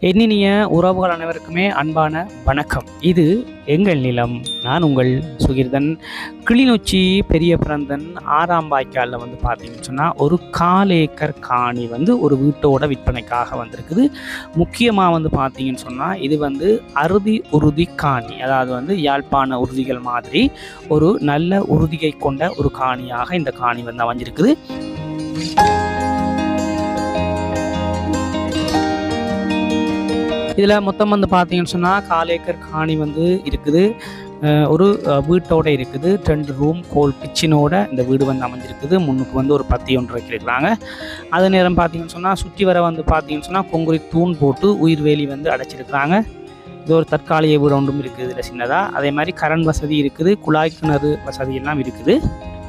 எண்ணினிய உறவுகள் அனைவருக்குமே அன்பான வணக்கம். இது எங்கள் நிலம். நான் உங்கள் சுகிர்தன். கிளிநொச்சி பெரிய பிறந்தன் ஆறாம் வாய்க்காலில் வந்து பார்த்தீங்கன்னு சொன்னால் ஒரு கால் ஏக்கர் காணி வந்து ஒரு வீட்டோட விற்பனைக்காக வந்திருக்குது. முக்கியமாக வந்து பார்த்தீங்கன்னு சொன்னால் இது வந்து அறுதி உறுதி காணி அதாவது வந்து யாழ்ப்பாண உறுதிகள் மாதிரி ஒரு நல்ல உறுதியை கொண்ட ஒரு காணியாக இந்த காணி வந்து அமைஞ்சிருக்குது. இதில் மொத்தம் வந்து பார்த்தீங்கன்னு சொன்னால் கால் ஏக்கர் காணி வந்து இருக்குது. ஒரு வீட்டோட இருக்குது. ரெண்டு ரூம் கோல் கிச்சனோட இந்த வீடு வந்து அமைஞ்சிருக்குது. முன்னுக்கு வந்து ஒரு பத்தி ஒன்று வைக்கிறாங்க அது நேரம் பார்த்தீங்கன்னு சொன்னால் சுற்றி வர வந்து பார்த்தீங்கன்னு சொன்னால் கொங்குரி தூண் போட்டு உயிர் வேலி வந்து அடைச்சிருக்கிறாங்க. இது ஒரு தற்காலிக வீடு ஒன்றும் இருக்குது இதில் சின்னதாக அதே மாதிரி கரண்ட் வசதி இருக்குது குழாய் கிணறு வசதி எல்லாம் இருக்குது.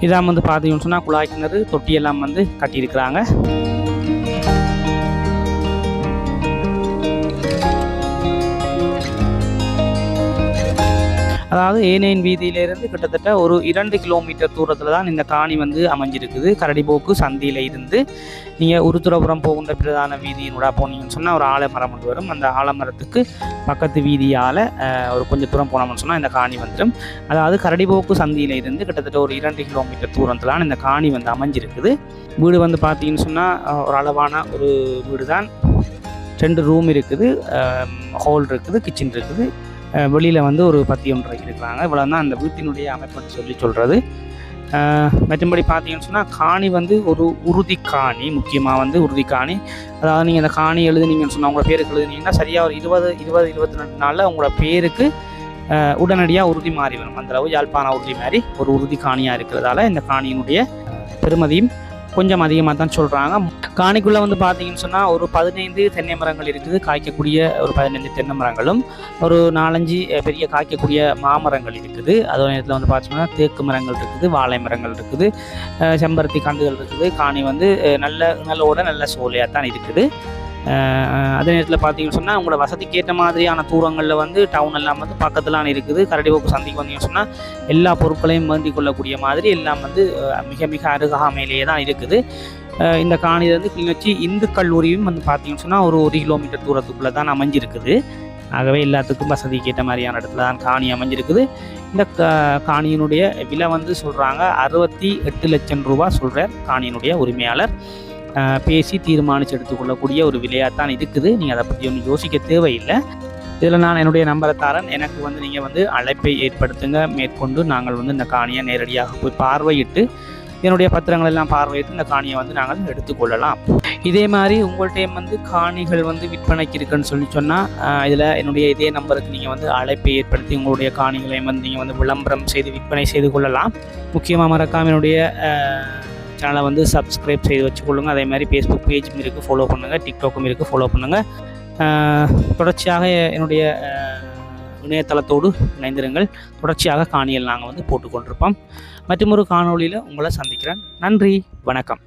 இதான் வந்து பார்த்தீங்கன்னு சொன்னால் குழாய் கிணறு தொட்டியெல்லாம் வந்து கட்டியிருக்கிறாங்க. அதாவது ஏனையின் வீதியிலிருந்து கிட்டத்தட்ட ஒரு இரண்டு கிலோமீட்டர் தூரத்தில் தான் இந்த காணி வந்து அமைஞ்சிருக்குது. கரடிபோக்கு சந்தியில் இருந்து நீங்கள் உருத்துரபுரம் போகின்ற பிரதான வீதியினூட போனீங்கன்னு சொன்னால் ஒரு ஆலமரம் ஒன்று வரும். அந்த ஆலமரத்துக்கு பக்கத்து வீதியால் ஒரு கொஞ்சம் தூரம் போனோம்னு சொன்னால் இந்த காணி வந்துடும் அதாவது கரடிபோக்கு சந்தியில் இருந்து கிட்டத்தட்ட ஒரு இரண்டு கிலோமீட்டர் தூரத்தில் தான் இந்த காணி வந்து அமைஞ்சிருக்குது. வீடு வந்து பார்த்தீங்கன்னு சொன்னால் ஒரு அளவான ஒரு வீடு தான் ரெண்டு ரூம் இருக்குது ஹால் இருக்குது கிச்சன் இருக்குது. வெளியில் வந்து ஒரு பத்தி ஒன்று இருக்கிறாங்க இவ்வளோ தான் அந்த வீட்டினுடைய அமைப்புன்னு சொல்லி சொல்கிறது மற்றபடி பார்த்தீங்கன்னு சொன்னால் காணி வந்து ஒரு உறுதி காணி முக்கியமாக வந்து உறுதி காணி. அதாவது நீங்கள் அந்த காணி எழுதுனீங்கன்னு சொன்னால் உங்களோட பேருக்கு எழுதுனீங்கன்னா சரியாக ஒரு இருபது இருபது இருபத்தி ரெண்டு நாளில் உங்களோட பேருக்கு உடனடியாக உறுதி மாறி வரும். அந்த அளவு யாழ்ப்பாண உறுதி மாதிரி ஒரு உறுதி காணியாக இருக்கிறதால இந்த காணியினுடைய பெருமதியும் கொஞ்சம் அதிகமாக தான் சொல்கிறாங்க காணிக்குள்ளே வந்து பார்த்தீங்கன்னு சொன்னால் ஒரு பதினைந்து தென்னை மரங்கள் இருக்குது. காய்க்கக்கூடிய ஒரு பதினைந்து தென்னை மரங்களும் ஒரு நாலஞ்சு பெரிய காய்க்கக்கூடிய மாமரங்கள் இருக்குது. அதே நேரத்தில் வந்து பார்த்தீங்கன்னா தேக்கு மரங்கள் இருக்குது வாழை மரங்கள் இருக்குது செம்பருத்தி கண்டுகள் இருக்குது. காணி வந்து நல்ல நல்ல நல்லோட நல்ல சோலையாக தான் இருக்குது. அதே நேரத்தில் பார்த்தீங்கன்னு சொன்னால் உங்களோட வசதிக்கு ஏற்ற மாதிரியான தூரங்களில் வந்து டவுன் எல்லாம் வந்து பக்கத்துலான இருக்குது. கரடிபோக்கு சந்தைக்கு வந்தீங்கன்னு சொன்னால் எல்லா பொருட்களையும் வேண்டிக் கொள்ளக்கூடிய மாதிரி எல்லாம் வந்து மிக மிக அருகாமையிலேயே தான் இருக்குது. இந்த இந்த காணியிலேருந்து கிளிநொச்சி இந்து கல்லூரியும் வந்து பார்த்தீங்கன்னு சொன்னால் ஒரு ஒரு கிலோமீட்டர் தூரத்துக்குள்ளே தான் அமைஞ்சிருக்குது. ஆகவே எல்லாத்துக்கும் வசதிக்கு ஏற்ற மாதிரியான இடத்துல தான் காணி அமைஞ்சிருக்குது. இந்த கா- காணியினுடைய விலை வந்து சொல்கிறாங்க அறுபத்தி எட்டு லட்சம் ரூபா சொல்கிற காணியினுடைய உரிமையாளர். பேசி தீர்மானித்து எடுத்துக்கொள்ளக்கூடிய ஒரு விலையாக தான் இருக்குது. நீங்கள் அதை பற்றி ஒன்றும் யோசிக்க தேவையில்லை. இதில் நான் என்னுடைய நம்பரை தரேன். எனக்கு வந்து நீங்கள் வந்து அழைப்பை ஏற்படுத்துங்க. மேற்கொண்டு நாங்கள் வந்து இந்த காணியை நேரடியாக போய் பார்வையிட்டு என்னுடைய பத்திரங்கள் எல்லாம் பார்வையிட்டு இந்த காணியை வந்து நாங்கள் எடுத்துக்கொள்ளலாம். இதே மாதிரி உங்கள்கிட்ட வந்து காணிகள் வந்து விற்பனைக்கு இருக்குன்னு சொல்லி சொன்னால் இதில் என்னுடைய இதே நம்பருக்கு நீங்கள் வந்து அழைப்பை ஏற்படுத்தி உங்களுடைய காணிகளை வந்து நீங்கள் வந்து விளம்பரம் செய்து விற்பனை செய்து கொள்ளலாம். முக்கியமாக மறக்காம என்னுடைய சேனலை வந்து சப்ஸ்கிரைப் செய்து வச்சுக்கொள்ளுங்க. அதே மாதிரி ஃபேஸ்புக் பேஜும் இருக்குது ஃபாலோ பண்ணுங்கள் டிக்டாக்கும் இருக்குது ஃபாலோ பண்ணுங்கள் தொடர்ச்சியாக என்னுடைய இணையதளத்தோடு இணைந்திருங்கள். தொடர்ச்சியாக காணியல் நாங்கள் வந்து போட்டுக்கொண்டிருப்போம். மற்றும் ஒரு காணொளியில் உங்களை சந்திக்கிறேன். நன்றி வணக்கம்.